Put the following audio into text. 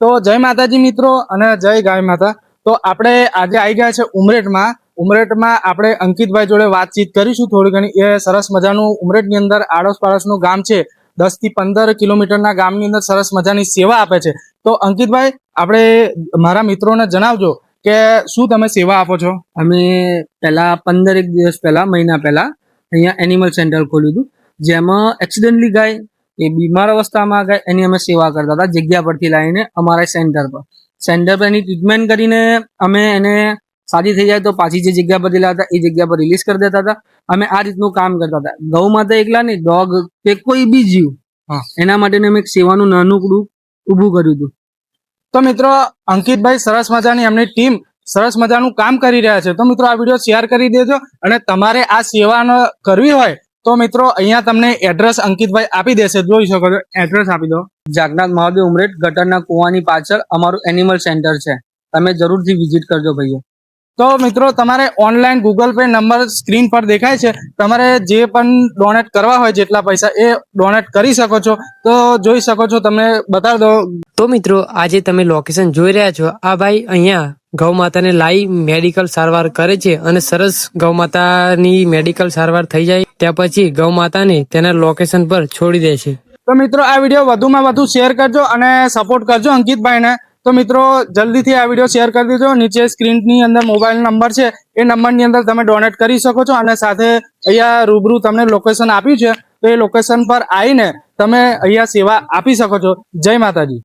તો જય માતાજી મિત્રો અને જય ગાય માતા. તો આપણે આજે આવી ગયા છે ઉમરેઠમાં. ઉમરેઠમાં આપણે અંકિતભાઈ જોડે વાતચીત કરીશું થોડી ઘણી. એ સરસ મજાનું ઉમરેઠની અંદર આડોશ પાડોશનું ગામ છે. દસથી પંદર કિલોમીટરના ગામની અંદર સરસ મજાની સેવા આપે છે. તો અંકિતભાઈ, આપણે મારા મિત્રોને જણાવજો કે શું તમે સેવા આપો છો? અમે પહેલા પંદર એક દિવસ પહેલા, મહિના પહેલા અહીંયા એનિમલ સેન્ટર ખોલ્યું હતું. જેમાં એક્સિડન્ટલી ગાય એ બીમાર અવસ્થામાં ગાય એની અમે સેવા કરતા હતા જગ્યા પરથી લાવીને અમારા સેન્ટર પર. સેન્ટર પર એની ટ્રીટમેન્ટ કરીને અમે એને સાજી થઈ જાય તો પાછી જે જગ્યા પરથી લાવતા એ જગ્યા પર રિલીઝ કરી દેતા હતા. અમે આ રીતનું કામ કરતા હતા. ગૌ માતા એકલા નહીં ડોગ કે કોઈ બી જીવ હા. એના માટે અમે એક સેવાનું નાનું કડું ઊભું કર્યું હતું. તો મિત્રો અંકિતભાઈ સરસ મજાની એમની ટીમ સરસ મજાનું કામ કરી રહ્યા છે. તો મિત્રો આ વીડિયો શેર કરી દેજો અને તમારે આ સેવાનો કરવી હોય તો મિત્રો, અહીંયા તમને એડ્રેસ અંકિતભાઈ આપી દેશે. જોઈ શકો છો એડ્રેસ આપી દો. જાગનાથ મહાદેવ ઉમરેટ ગટરના કુવાની પાછળ અમારું એનિમલ સેન્ટર છે. તમે જરૂરથી વિઝિટ કરજો ભાઈઓ તો મિત્રો, તમારે online Google pay number screen પર દેખાય છે. તમારે જે પણ ડોનેટ કરવા હોય જેટલા પૈસા એ ડોનેટ કરી શકો છો. તો જોઈ શકો છો, તમને બતાવી દો તો મિત્રો, આજે તમે લોકેશન જોઈ રહ્યા છો. આ ભાઈ અહીંયા ગૌ માતાને લાવી મેડિકલ સારવાર કરે છે અને સરસ ગૌ માતાની મેડિકલ સારવાર થઈ જાય, ત્યાં પછી ગૌ માતાને તેના લોકેશન પર છોડી દે છે. તો મિત્રો, આ વીડિયો વધુમાં વધુ શેર કરજો અને સપોર્ટ કરજો અંકિતભાઈને. તો મિત્રો, જલ્દીથી આ વીડિયો શેર કરી દેજો. નીચે સ્ક્રીનની અંદર મોબાઈલ નંબર છે. એ નંબરની અંદર તમે ડોનેટ કરી શકો છો અને સાથે અહીંયા રૂબરૂ તમને લોકેશન આપ્યું છે. તો એ લોકેશન પર આવીને તમે અહીંયા સેવા આપી શકો છો. જય માતાજી.